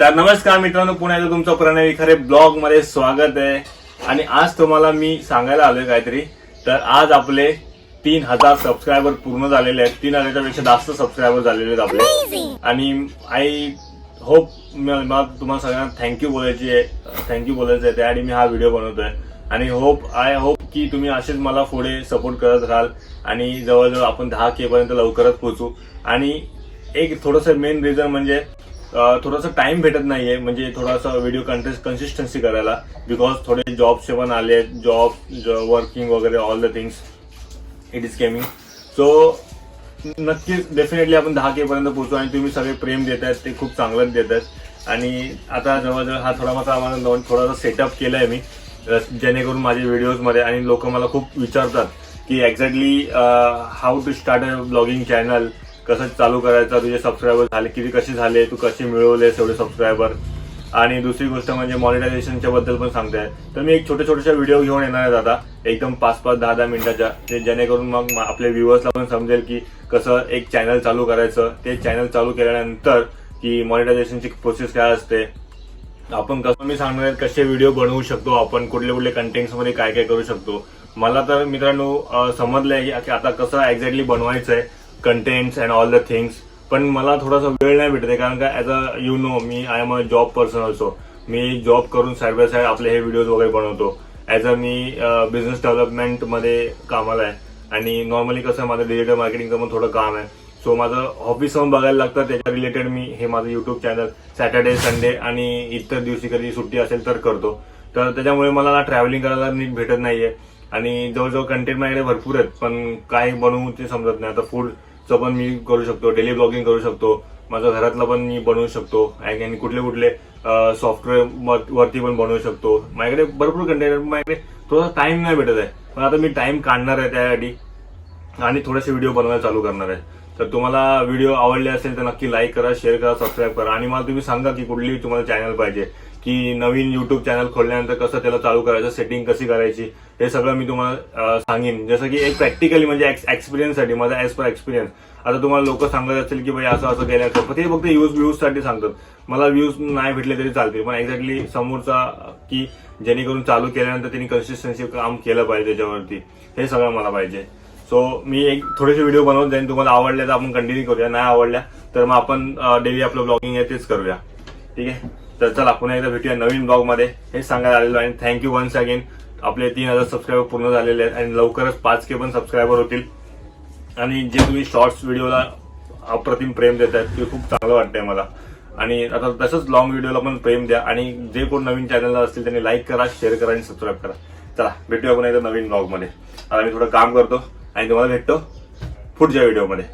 तर नमस्कार मित्रांनो पुन्हा एकदा तुमचं प्रणय विखारे ब्लॉगमध्ये स्वागत आहे. आणि आज तुम्हाला मी सांगायला आलोय काहीतरी. तर आज आपले तीन हजार सबस्क्रायबर पूर्ण झालेले आहेत. तीन हजारच्या पेक्षा जास्त सबस्क्रायबर झालेले आहेत आपले. आणि आय होप मला तुम्हाला सगळ्यांना थँक्यू बोलायची आहे. थँक्यू बोलायचं आहे त्यासाठी मी हा व्हिडिओ बनवतोय. आणि होप आय होप की तुम्ही असेच मला पुढे सपोर्ट करत राहाल. आणि जवळजवळ आपण दहा के पर्यंत लवकरच पोहोचू. आणि एक थोडंसं मेन रिझन म्हणजे थोडासा टाइम भेटत नाहीये. म्हणजे थोडासा व्हिडिओ कंटेस्ट कन्सिस्टन्सी करायला. बिकॉज थोडे जॉबचे पण आले आहेत जॉब वर्किंग वगैरे all the things it is coming so नक्कीच डेफिनेटली आपण दहा के पर्यंत पोहोचू आणि तुम्ही सगळे प्रेम देत आहेत ते खूप चांगलंच देत आहेत आणि आता जवळजवळ हा थोडा मात्र आम्हाला नवीन थोडासा सेटअप केलाय मी. जेणेकरून माझे व्हिडिओजमध्ये आणि लोक मला खूप विचारतात की exactly how to start a blogging channel कसं चालू करायचं तुझे सबस्क्रायबर झाले किती कसे झाले तू कसे मिळवले एवढे सबस्क्रायबर आणि दुसरी गोष्ट म्हणजे मॉनिटायझेशनच्या बद्दल पण सांगते तर मी एक छोट्या छोट्याशा व्हिडिओ घेऊन येणार आहे दादा. एकदम पाच पाच दहा दहा मिनिटाच्या. ते जेणेकरून मग आपल्या व्ह्युअर्सला पण समजेल की कसं एक चॅनल चालू करायचं. ते चॅनल चालू केल्यानंतर की मॉनिटायझेशनची प्रोसेस काय असते. आपण कसं मी सांगणार आहे कसे व्हिडिओ बनवू शकतो आपण कुठले कुठले कंटेंट्समध्ये काय काय करू शकतो. मला तर मित्रांनो अं, समजलंय की आता कसं एक्झॅक्टली बनवायचं आहे contents and all the things पण मला थोडासा वेळ नाही भेटत आहे कारण का as a you know me I am a job person also me job करून साईड बाय साईड आपले हे व्हिडिओज वगैरे बनवतो. ॲज अ मी बिझनेस डेव्हलपमेंटमध्ये कामाला आहे. आणि नॉर्मली कसं आहे, माझं डिजिटल मार्केटिंगचं पण थोडं काम आहे. सो माझं ऑफिस जाऊन बघायला लागतं त्याच्या रिलेटेड मी हे माझं युट्यूब चॅनल सॅटर्डे संडे आणि इतर दिवशी कधी सुट्टी असेल तर करतो. तर त्याच्यामुळे मला ना ट्रॅव्हलिंग करायला नीट भेटत नाहीये. आणि जवळजवळ कंटेंट माझ्याकडे भरपूर आहेत पण काय बनवू ते समजत नाही. आता फूड चं पण मी करू शकतो डेली ब्लॉगिंग करू शकतो. माझ्या घरातलं पण मी बनवू शकतो. आणि कुठले कुठले सॉफ्टवेअर वरती पण बनवू शकतो. माझ्याकडे भरपूर कंटेनर माझ्याकडे थोडासा टाइम नाही भेटत आहे. पण आता मी टाइम काढणार आहे त्यासाठी आणि थोडेसे व्हिडिओ बनवायला चालू करणार आहे. तर तुम्हाला व्हिडिओ आवडले असेल तर नक्की लाईक करा शेअर करा सबस्क्राईब करा. आणि मला तुम्ही सांगा की कुठली तुम्हाला चॅनल पाहिजे. की नवीन युट्यूब चॅनल खोलल्यानंतर कसं त्याला चालू करायचं सेटिंग कशी करायची हे सगळं मी तुम्हाला सांगेन. जसं की एक प्रॅक्टिकली म्हणजे एक्सपिरियन्ससाठी माझा ॲज पर एक्सपिरियन्स आता तुम्हाला लोक सांगत असतील की भाई असं असं केलं तर ते फक्त व्ह्यूज व्ह्यूजसाठी सांगतात. मला व्ह्यूज नाही भेटले तरी चालतील पण एक्झॅक्टली समोरचा की जेणेकरून चालू केल्यानंतर त्यांनी कन्सिस्टन्सी काम केलं पाहिजे त्याच्यावरती. हे सगळं मला पाहिजे. सो मी एक थोडेसे व्हिडिओ बनवून जाईन तुम्हाला आवडल्या तर आपण कंटिन्यू करूया. नाही आवडल्या तर मग आपण डेली आपलं ब्लॉगिंग आहे तेच करूया. ठीक आहे? तर चला पुन्हा एकदा भेटूया नवीन ब्लॉगमध्ये हे सांगायला आलेलो आहे. थँक्यू वन्स अगेन आपले तीन हजार सबस्क्रायबर पूर्ण झालेले आहेत आणि लवकरच पाच के पण सबस्क्रायबर होतील. आणि जे तुम्ही शॉर्ट्स व्हिडिओला अप्रतिम प्रेम देत आहेत ते खूप चांगलं वाटतंय मला. आणि आता तसंच लॉंग व्हिडिओला पण प्रेम द्या आणि जे कोण नवीन चॅनलला असतील त्यांनी लाईक करा शेअर करा आणि सबस्क्राईब करा. चला भेटूया पुन्हा एकदा नवीन ब्लॉगमध्ये आता मी थोडं काम करतो आणि तुम्हाला भेटतो पुढच्या व्हिडिओमध्ये